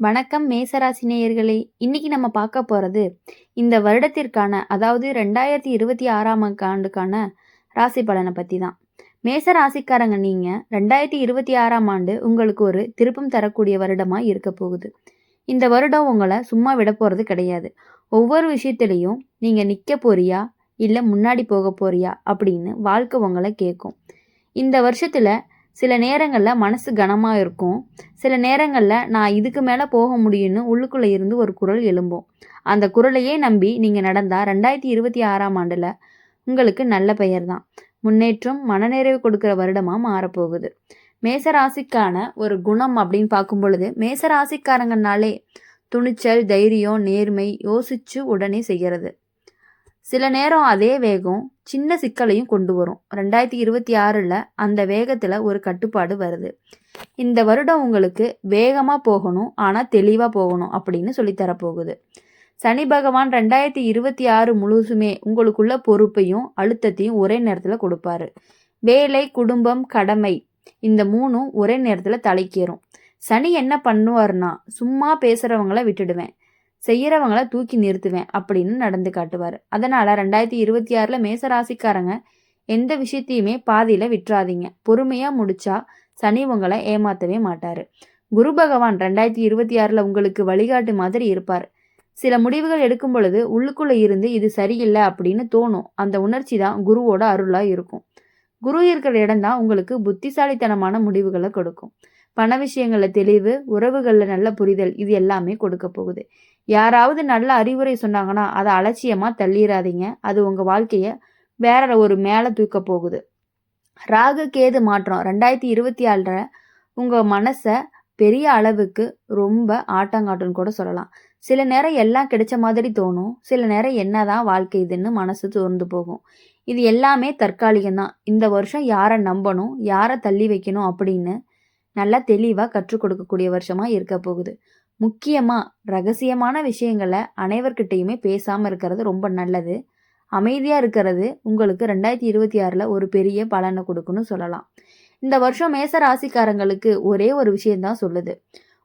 வணக்கம் மேசராசி நேயர்களே இன்னைக்கு நம்ம பார்க்க போகிறது இந்த வருடத்திற்கான அதாவது ரெண்டாயிரத்தி இருபத்தி ஆறாம் ஆண்டுக்கான ராசி பலனை பற்றி தான் மேச ராசிக்காரங்க நீங்கள் ரெண்டாயிரத்தி இருபத்தி ஆறாம் ஆண்டு உங்களுக்கு ஒரு திருப்பம் தரக்கூடிய வருடமாக இருக்க போகுது. இந்த வருடம் உங்களை சும்மா விட போகிறது கிடையாது. ஒவ்வொரு விஷயத்துலேயும் நீங்கள் நிற்க போறியா இல்லை முன்னாடி போக போறியா அப்படின்னு வாழ்க்கை உங்களை கேட்கும் இந்த வருஷத்தில் சில நேரங்களில் மனசு கனமாக இருக்கும். சில நேரங்களில் நான் இதுக்கு மேலே போக முடியும்னு உள்ளுக்குள்ளே இருந்து ஒரு குரல் எழும்பும். அந்த குரலையே நம்பி நீங்கள் நடந்தால் ரெண்டாயிரத்தி இருபத்தி ஆறாம் ஆண்டில் உங்களுக்கு நல்ல பெயர் தான் முன்னேற்றம் மனநிறைவு கொடுக்குற வருடமாக மாறப்போகுது. மேசராசிக்கான ஒரு குணம் அப்படின்னு பார்க்கும் பொழுது மேசராசிக்காரங்கனாலே துணிச்சல் தைரியம் நேர்மை யோசிச்சு உடனே செய்கிறது சில நேரம் அதே வேகம் சின்ன சிக்கலையும் கொண்டு வரும். ரெண்டாயிரத்தி இருபத்தி ஆறில் அந்த வேகத்தில் ஒரு கட்டுப்பாடு வருது. இந்த வருடம் உங்களுக்கு வேகமாக போகணும் ஆனால் தெளிவாக போகணும் அப்படின்னு சொல்லித்தரப்போகுது. சனி பகவான் ரெண்டாயிரத்தி இருபத்தி ஆறு முழுசுமே உங்களுக்குள்ள பொறுப்பையும் அழுத்தத்தையும் ஒரே நேரத்தில் கொடுப்பாரு. வேலை குடும்பம் கடமை இந்த மூணும் ஒரே நேரத்தில் தலைக்கேறும். சனி என்ன பண்ணுவார்னா சும்மா பேசுகிறவங்கள விட்டுடுவேன். செய்யறவங்கள தூக்கி நிறுத்துவேன் அப்படின்னு நடந்து காட்டுவார். அதனால் ரெண்டாயிரத்தி இருபத்தி ஆறில் மேசராசிக்காரங்க எந்த விஷயத்தையுமே பாதியில் விட்டுறாதீங்க. பொறுமையாக முடிச்சா சனி உங்களை ஏமாற்றவே மாட்டார். குரு பகவான் ரெண்டாயிரத்தி இருபத்தி ஆறில் உங்களுக்கு வழிகாட்டு மாதிரி இருப்பார். சில முடிவுகள் எடுக்கும் பொழுது உள்ளுக்குள்ளே இருந்து இது சரியில்லை அப்படின்னு தோணும். அந்த உணர்ச்சி தான் குருவோட அருளாக இருக்கும். குரு இருக்கிற இடம் தான் உங்களுக்கு புத்திசாலித்தனமான முடிவுகளை கொடுக்கும். பண விஷயங்களில் தெளிவு உறவுகளில் நல்ல புரிதல் இது எல்லாமே கொடுக்க போகுது. யாராவது நல்ல அறிவுரை சொன்னாங்கன்னா அதை அலட்சியமாக தள்ளிடாதீங்க அது உங்கள் வாழ்க்கையை வேற ஒரு மேலே தூக்க போகுது. ராகு கேது மாற்றம். ரெண்டாயிரத்தி இருபத்தி ஆறில் உங்கள் மனசை பெரிய அளவுக்கு ரொம்ப ஆட்டங்காட்டுன்னு கூட சொல்லலாம். சில நேரம் எல்லாம் கிடைச்ச மாதிரி தோணும். சில நேரம் என்னதான் வாழ்க்கை இதுன்னு மனசு தோர்ந்து போகும். இது எல்லாமே தற்காலிகம் தான் இந்த வருஷம் யாரை நம்பணும்? யாரை தள்ளி வைக்கணும் அப்படின்னு நல்லா தெளிவாக கற்றுக் கொடுக்கக்கூடிய வருஷமாக இருக்க போகுது. முக்கியமாக ரகசியமான விஷயங்களை அனைவர்கிட்டையுமே பேசாமல் இருக்கிறது ரொம்ப நல்லது. அமைதியாக இருக்கிறது உங்களுக்கு ரெண்டாயிரத்தி இருபத்தி ஆறில் ஒரு பெரிய பலனை கொடுக்குன்னு சொல்லலாம். இந்த வருஷம் மேச ராசிக்காரங்களுக்கு ஒரே ஒரு விஷயந்தான் சொல்லுது.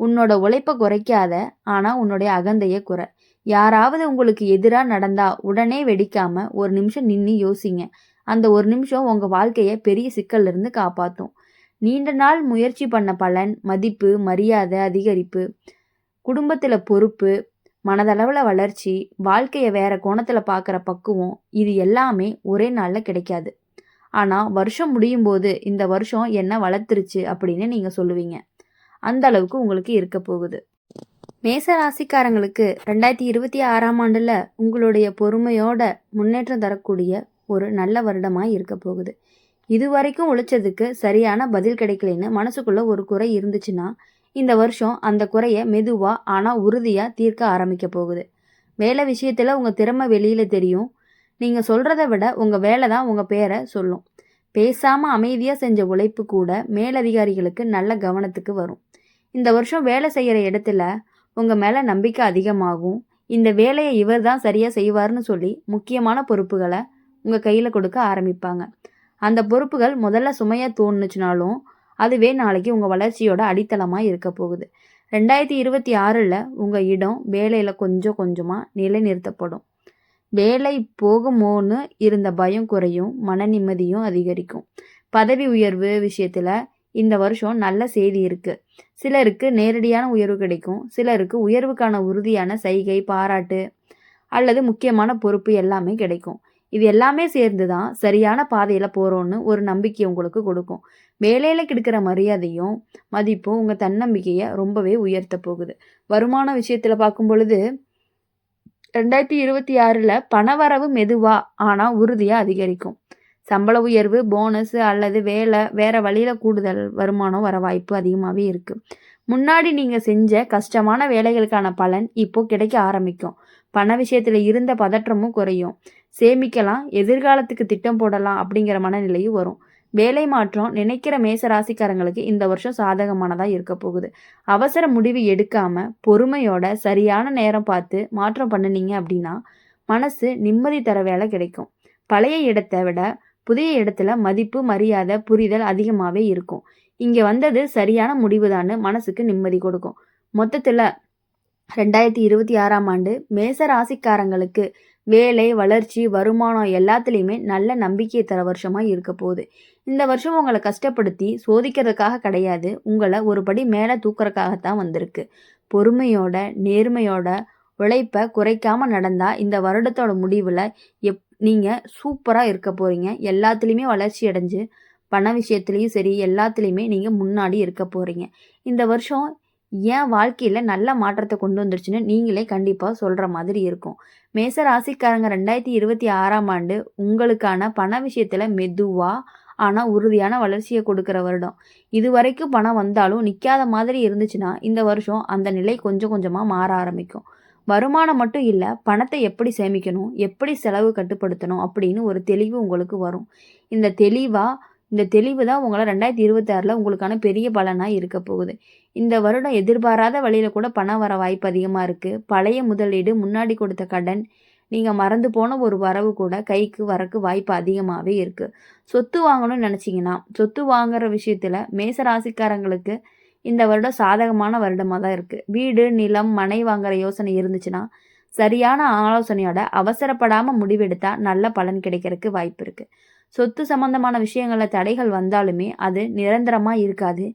உன்னோட உழைப்பை குறைக்காத ஆனால் உன்னுடைய அகந்தையை குறை. யாராவது உங்களுக்கு எதிராக நடந்தா உடனே வெடிக்காம ஒரு நிமிஷம் நின்று யோசிங்க. அந்த ஒரு நிமிஷம் உங்கள் வாழ்க்கையை பெரிய சிக்கல்லிருந்து காப்பாற்றும் நீண்ட நாள் முயற்சி பண்ண பலன் மதிப்பு மரியாதை அதிகரிப்பு குடும்பத்தில் பொறுப்பு மனதளவில் வளர்ச்சி வாழ்க்கையை வேற கோணத்தில் பார்க்குற பக்குவம் இது எல்லாமே ஒரே நாளில் கிடைக்காது. ஆனால் வருஷம் முடியும் போது இந்த வருஷம் என்ன வளர்த்துருச்சு அப்படின்னு நீங்கள் சொல்லுவீங்க. அந்த அளவுக்கு உங்களுக்கு இருக்க போகுது. மேச ராசிக்காரங்களுக்கு ரெண்டாயிரத்தி இருபத்தி ஆறாம் ஆண்டில் உங்களுடைய பொறுமையோட முன்னேற்றம் தரக்கூடிய ஒரு நல்ல வருடமாக இருக்க போகுது. இது வரைக்கும் உழைச்சதுக்கு சரியான பதில் கிடைக்கலன்னு மனசுக்குள்ள ஒரு குறை இருந்துச்சுன்னா இந்த வருஷம் அந்த குறைய மெதுவாக ஆனால் உறுதியாக தீர்க்க ஆரம்பிக்க போகுது. வேலை விஷயத்தில் உங்கள் திறமை வெளியில் தெரியும். நீங்கள் சொல்கிறத விட உங்கள் வேலை தான் உங்கள் பேரை சொல்லும். பேசாமல் அமைதியாக செஞ்ச உழைப்பு கூட மேலதிகாரிகளுக்கு நல்ல கவனத்துக்கு வரும். இந்த வருஷம் வேலை செய்கிற இடத்துல உங்கள் மேலே நம்பிக்கை அதிகமாகும். இந்த வேலையை இவர் தான் சரியாக செய்வார்னு சொல்லி முக்கியமான பொறுப்புகளை உங்கள் கையில் கொடுக்க ஆரம்பிப்பாங்க. அந்த பொறுப்புகள் முதல்ல சுமையாக தோணுச்சுனாலும் அதுவே நாளைக்கு உங்கள் வளர்ச்சியோட அடித்தளமாக இருக்க போகுது. ரெண்டாயிரத்தி இருபத்தி ஆறில் உங்கள் இடம் வேலையில் கொஞ்சம் கொஞ்சமாக நிலைநிறுத்தப்படும். வேலை போகுமோன்னு இருந்த பயம் குறையும் மன நிம்மதியும் அதிகரிக்கும். பதவி உயர்வு விஷயத்தில் இந்த வருஷம் நல்ல செய்தி இருக்குது சிலருக்கு நேரடியான உயர்வு கிடைக்கும். சிலருக்கு உயர்வுக்கான உறுதியான சைகை பாராட்டு அல்லது முக்கியமான பொறுப்பு எல்லாமே கிடைக்கும். இது எல்லாமே சேர்ந்து தான் சரியான பாதையில் போகிறோன்னு ஒரு நம்பிக்கை உங்களுக்கு கொடுக்கும். வேலையில் கிடைக்கிற மரியாதையும் மதிப்பும் உங்கள் தன்னம்பிக்கையை ரொம்பவே உயர்த்த போகுது. வருமான விஷயத்தில் பார்க்கும் பொழுது ரெண்டாயிரத்தி இருபத்தி ஆறில் பணவரவு மெதுவாக ஆனால் உறுதியாக அதிகரிக்கும். சம்பள உயர்வு போனஸ் அல்லது வேலை வேறு வழியில் கூடுதல் வருமானம் வர வாய்ப்பு அதிகமாகவே இருக்குது முன்னாடி நீங்கள் செஞ்ச கஷ்டமான வேலைகளுக்கான பலன் இப்போ கிடைக்க ஆரம்பிக்கும். பண விஷயத்தில் இருந்த பதற்றமும் குறையும். சேமிக்கலாம் எதிர்காலத்துக்கு திட்டம் போடலாம் அப்படிங்கிற மனநிலையும் வரும். வேலை மாற்றம் நினைக்கிற மேச ராசிக்காரங்களுக்கு இந்த வருஷம் சாதகமானதாக இருக்க போகுது. அவசர முடிவு எடுக்காமல் பொறுமையோட சரியான நேரம் பார்த்து மாற்றம் பண்ணினீங்க அப்படின்னா மனசு நிம்மதி தர வேலை கிடைக்கும். பழைய இடத்தை விட புதிய இடத்துல மதிப்பு மரியாதை புரிதல் அதிகமாகவே இருக்கும். இங்கே வந்தது சரியான முடிவு மனசுக்கு நிம்மதி கொடுக்கும். மொத்தத்தில் ரெண்டாயிரத்தி இருபத்தி ஆறாம் ஆண்டு மேச ராசிக்காரங்களுக்கு வேலை வளர்ச்சி வருமானம் எல்லாத்துலேயுமே நல்ல நம்பிக்கையை தர வருஷமாக இருக்க போகுது. இந்த வருஷம் உங்களை கஷ்டப்படுத்தி சோதிக்கிறதுக்காக கிடையாது. உங்களை ஒரு படி மேலே தூக்குறதுக்காகத்தான் வந்திருக்கு. பொறுமையோட நேர்மையோட உழைப்பை குறைக்காமல் நடந்தால் இந்த வருடத்தோட முடிவில் எப் நீங்கள் சூப்பராக இருக்க போகிறீங்க எல்லாத்துலேயுமே வளர்ச்சி அடைஞ்சு பண விஷயத்துலேயும் சரி எல்லாத்துலேயுமே நீங்கள் முன்னாடி இருக்க போகிறீங்க இந்த வருஷம் என் வாழ்க்கையில் நல்ல மாற்றத்தை கொண்டு வந்துருச்சுன்னு நீங்களே கண்டிப்பாக சொல்கிற மாதிரி இருக்கும். மேச ராசிக்காரங்க ரெண்டாயிரத்தி இருபத்தி ஆறாம் ஆண்டு உங்களுக்கான பண விஷயத்தில் மெதுவாக ஆனால் உறுதியான வளர்ச்சியை கொடுக்குற வருடம். இது வரைக்கும் பணம் வந்தாலும் நிற்காத மாதிரி இருந்துச்சுன்னா இந்த வருஷம் அந்த நிலை கொஞ்சம் கொஞ்சமாக மாற ஆரம்பிக்கும். வருமானம் மட்டும் இல்லை பணத்தை எப்படி சேமிக்கணும் எப்படி செலவு கட்டுப்படுத்தணும் அப்படின்னு ஒரு தெளிவு உங்களுக்கு வரும். இந்த தெளிவாக இந்த தெளிவு தான் உங்களை ரெண்டாயிரத்தி இருபத்தாறில் உங்களுக்கான பெரிய பலனாக இருக்க போகுது. இந்த வருடம் எதிர்பாராத வழியில் கூட பணம் வர வாய்ப்பு அதிகமாக இருக்குது பழைய முதலீடு முன்னாடி கொடுத்த கடன் நீங்கள் மறந்து போன ஒரு வரவு கூட கைக்கு வரக்கு வாய்ப்பு அதிகமாகவே இருக்குது சொத்து வாங்கணும்னு நினச்சிங்கன்னா சொத்து வாங்குற விஷயத்தில் மேச ராசிக்காரங்களுக்கு இந்த வருடம் சாதகமான வருடமாக தான் இருக்குது வீடு நிலம் மனை வாங்குற யோசனை இருந்துச்சுன்னா சரியான ஆலோசனையோட அவசரப்படாமல் முடிவெடுத்தால் நல்ல பலன் கிடைக்கிறதுக்கு வாய்ப்பு இருக்குது சொத்து சம்பந்தமான விஷயங்களில் தடைகள் வந்தாலுமே அது நிரந்தரமாக இருக்காது.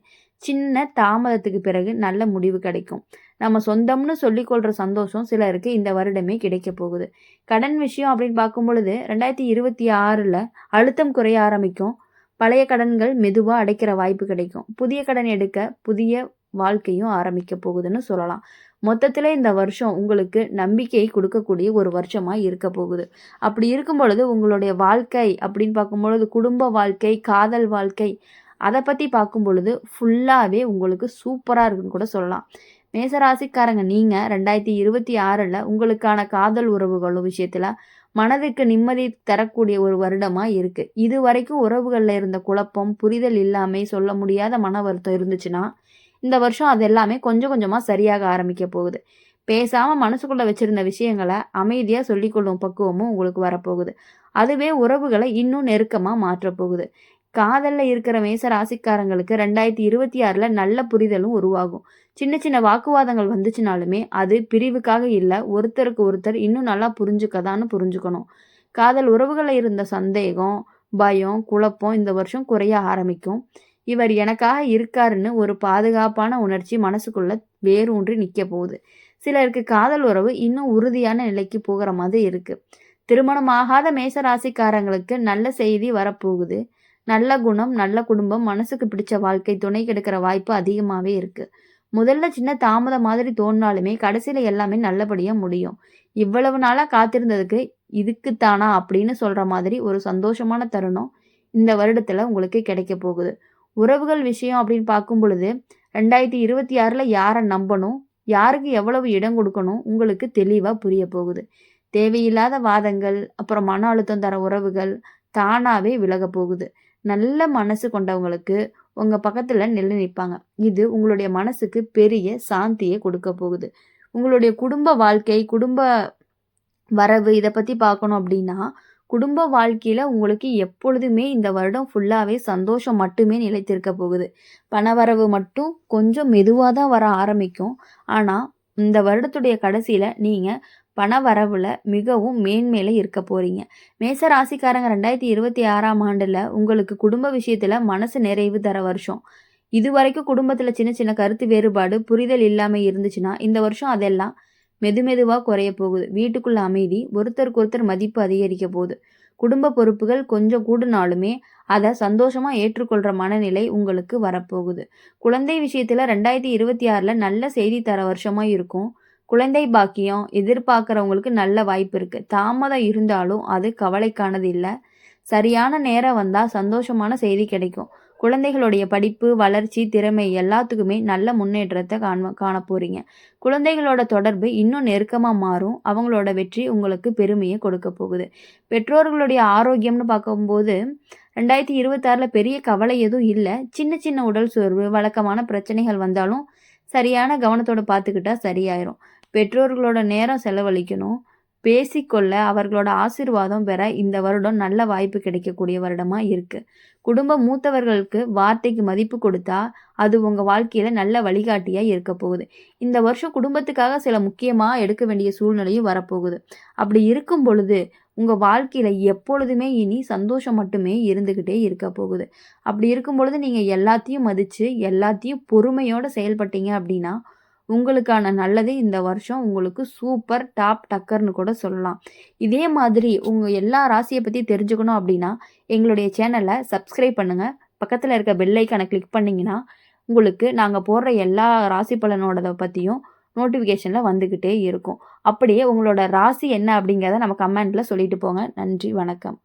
சின்ன தாமதத்துக்கு பிறகு நல்ல முடிவு கிடைக்கும். நம்ம சொந்தம்னு சொல்லிக்கொள்கிற சந்தோஷம் சிலருக்கு இந்த வருடமே கிடைக்க போகுது. கடன் விஷயம் அப்படின்னு பார்க்கும் பொழுது ரெண்டாயிரத்தி இருபத்தி ஆறில் அழுத்தம் குறைய ஆரம்பிக்கும். பழைய கடன்கள் மெதுவாக அடைக்கிற வாய்ப்பு கிடைக்கும். புதிய கடன் எடுக்க புதிய வாழ்க்கையும் ஆரம்பிக்க போகுதுன்னு சொல்லலாம். மொத்தத்தில் இந்த வருஷம் உங்களுக்கு நம்பிக்கை கொடுக்கக்கூடிய ஒரு வருஷமாக இருக்க போகுது. அப்படி இருக்கும் பொழுது உங்களுடைய வாழ்க்கை அப்படின்னு பார்க்கும் பொழுது குடும்ப வாழ்க்கை காதல் வாழ்க்கை அதை பற்றி பார்க்கும் பொழுது ஃபுல்லாகவே உங்களுக்கு சூப்பராக இருக்குன்னு கூட சொல்லலாம். மேசராசிக்காரங்க நீங்கள் ரெண்டாயிரத்தி இருபத்தி ஆறில் உங்களுக்கான காதல் உறவுகளும் விஷயத்தில் மனதுக்கு நிம்மதி தரக்கூடிய ஒரு வருடமாக இருக்குது இது வரைக்கும் உறவுகளில் இருந்த குழப்பம் புரிதல் இல்லாமல் சொல்ல முடியாத மன வருத்தம் இருந்துச்சுன்னா இந்த வருஷம் அது எல்லாமே கொஞ்சம் கொஞ்சமாக சரியாக ஆரம்பிக்க போகுது. பேசாமல் மனசுக்குள்ளே வச்சுருந்த விஷயங்களை அமைதியாக சொல்லிக்கொள்ளும் பக்குவமும் உங்களுக்கு வரப்போகுது. அதுவே உறவுகளை இன்னும் நெருக்கமாக மாற்றப்போகுது காதலில் இருக்கிற மேச ராசிக்காரங்களுக்கு ரெண்டாயிரத்தி இருபத்தி ஆறில் நல்ல புரிதலும் உருவாகும். சின்ன சின்ன வாக்குவாதங்கள் வந்துச்சுனாலுமே அது பிரிவுக்காக இல்லை ஒருத்தருக்கு ஒருத்தர் இன்னும் நல்லா புரிஞ்சுக்கதான்னு புரிஞ்சுக்கணும். காதல் உறவுகளில் இருந்த சந்தேகம் பயம் குழப்பம் இந்த வருஷம் குறைய ஆரம்பிக்கும். இவர் எனக்காக இருக்காருன்னு ஒரு பாதுகாப்பான உணர்ச்சி மனசுக்குள்ள வேரூன்றி நிற்க போகுது. சிலருக்கு காதல் உறவு இன்னும் உறுதியான நிலைக்கு போகிற மாதிரி இருக்கு. திருமணமாகாத மேச ராசிக்காரங்களுக்கு நல்ல செய்தி வரப்போகுது. நல்ல குணம் நல்ல குடும்பம் மனசுக்கு பிடிச்ச வாழ்க்கை துணை கிடைக்கிற வாய்ப்பு அதிகமாகவே இருக்குது முதல்ல சின்ன தாமதம் மாதிரி தோணினாலுமே கடைசியில் எல்லாமே நல்லபடியாக முடியும். இவ்வளவு நாளாக காத்திருந்ததுக்கு இதுக்குத்தானா அப்படின்னு சொல்கிற மாதிரி ஒரு சந்தோஷமான தருணம் இந்த வருடத்தில் உங்களுக்கு கிடைக்க போகுது. உறவுகள் விஷயம் அப்படின்னு பார்க்கும் பொழுது ரெண்டாயிரத்தி இருபத்தி ஆறில் யாரை நம்பணும் யாருக்கு எவ்வளவு இடம் கொடுக்கணும் உங்களுக்கு தெளிவாக புரிய போகுது. தேவையில்லாத வாதங்கள் அப்புறம் மன அழுத்தம் தர உறவுகள் தானாகவே விலக போகுது. நல்ல மனசு கொண்டவங்களுக்கு உங்கள் பக்கத்தில் நிலை நிற்பாங்க இது உங்களுடைய மனசுக்கு பெரிய சாந்தியை கொடுக்க போகுது. உங்களுடைய குடும்ப வாழ்க்கை குடும்ப வரவு இதை பற்றி பார்க்கணும் அப்படின்னா குடும்ப வாழ்க்கையில் உங்களுக்கு எப்பொழுதுமே இந்த வருடம் ஃபுல்லாகவே சந்தோஷம் மட்டுமே நிலைத்திருக்க போகுது. பணவரவு மட்டும் கொஞ்சம் மெதுவாக தான் வர ஆரம்பிக்கும். ஆனால் இந்த வருடத்துடைய கடைசியில் நீங்கள் பண வரவில் மிகவும் மேன்மேலே இருக்க போகிறீங்க மேச ராசிக்காரங்க ரெண்டாயிரத்தி இருபத்தி ஆறாம் ஆண்டில் உங்களுக்கு குடும்ப விஷயத்தில் மனசு நிறைவு தர வருஷம். இது வரைக்கும் குடும்பத்தில் சின்ன சின்ன கருத்து வேறுபாடு புரிதல் இல்லாமல் இருந்துச்சுன்னா இந்த வருஷம் அதெல்லாம் மெதுமெதுவாக குறைய போகுது. வீட்டுக்குள்ள அமைதி ஒருத்தருக்கு ஒருத்தர் மதிப்பு அதிகரிக்க போகுது. குடும்ப பொறுப்புகள் கொஞ்சம் கூடுனாலுமே அதை சந்தோஷமாக ஏற்றுக்கொள்கிற மனநிலை உங்களுக்கு வரப்போகுது. குழந்தை விஷயத்தில் ரெண்டாயிரத்தி இருபத்தி ஆறில் நல்ல செய்தி தர வருஷமாக இருக்கும். குழந்தை பாக்கியம் எதிர்பார்க்குறவங்களுக்கு நல்ல வாய்ப்பு இருக்குது தாமதம் இருந்தாலும் அது கவலைக்கானது இல்லை. சரியான நேரம் வந்தால் சந்தோஷமான செய்தி கிடைக்கும். குழந்தைகளுடைய படிப்பு வளர்ச்சி திறமை எல்லாத்துக்குமே நல்ல முன்னேற்றத்தை காண காண போகிறீங்க குழந்தைகளோட தொடர்பு இன்னும் நெருக்கமாக மாறும். அவங்களோட வெற்றி உங்களுக்கு பெருமையை கொடுக்க போகுது. பெற்றோர்களுடைய ஆரோக்கியம்னு பார்க்கும்போது ரெண்டாயிரத்தி இருபத்தாறில் பெரிய கவலை எதுவும் இல்லை. சின்ன சின்ன உடல் சோர்வு வழக்கமான பிரச்சனைகள் வந்தாலும் சரியான கவனத்தோடு பார்த்துக்கிட்டா சரியாயிரும். பெற்றோர்களோட நேரம் செலவழிக்கணும் பேசிக்கொள்ள அவர்களோட ஆசீர்வாதம் பெற இந்த வருடம் நல்ல வாய்ப்பு கிடைக்கக்கூடிய வருடமா இருக்கு. குடும்ப மூத்தவர்களுக்கு வார்த்தைக்கு மதிப்பு கொடுத்தா, அது உங்க வாழ்க்கையில நல்ல வழிகாட்டியா இருக்க போகுது. இந்த வருஷம் குடும்பத்துக்காக சில முக்கியமா எடுக்க வேண்டிய சூழ்நிலையும் வரப்போகுது. அப்படி இருக்கும் பொழுது, உங்க வாழ்க்கையில எப்பொழுதுமே இனி சந்தோஷம் மட்டுமே இருந்துகிட்டே இருக்க போகுது. அப்படி இருக்கும் பொழுது நீங்க எல்லாத்தையும் மதிச்சு, எல்லாத்தையும் பொறுமையோட செயல்பட்டீங்க அப்படின்னா, உங்களுக்கான நல்லது இந்த வருஷம் உங்களுக்கு சூப்பர் டாப் டக்கர்னு கூட சொல்லலாம். இதே மாதிரி உங்கள் எல்லா ராசியை பற்றி தெரிஞ்சுக்கணும் அப்படின்னா, எங்களுடைய சேனலை சப்ஸ்கிரைப் பண்ணுங்கள் பக்கத்தில் இருக்க பெல் கிளிக் பண்ணிங்கன்னா உங்களுக்கு நாங்கள் போடுற எல்லா ராசி பலனோடதை பற்றியும் நோட்டிஃபிகேஷனில் வந்துக்கிட்டே இருக்கும். அப்படியே உங்களோட ராசி என்ன அப்படிங்கிறத நம்ம கமெண்ட்டில் சொல்லிட்டு போங்க. நன்றி, வணக்கம்.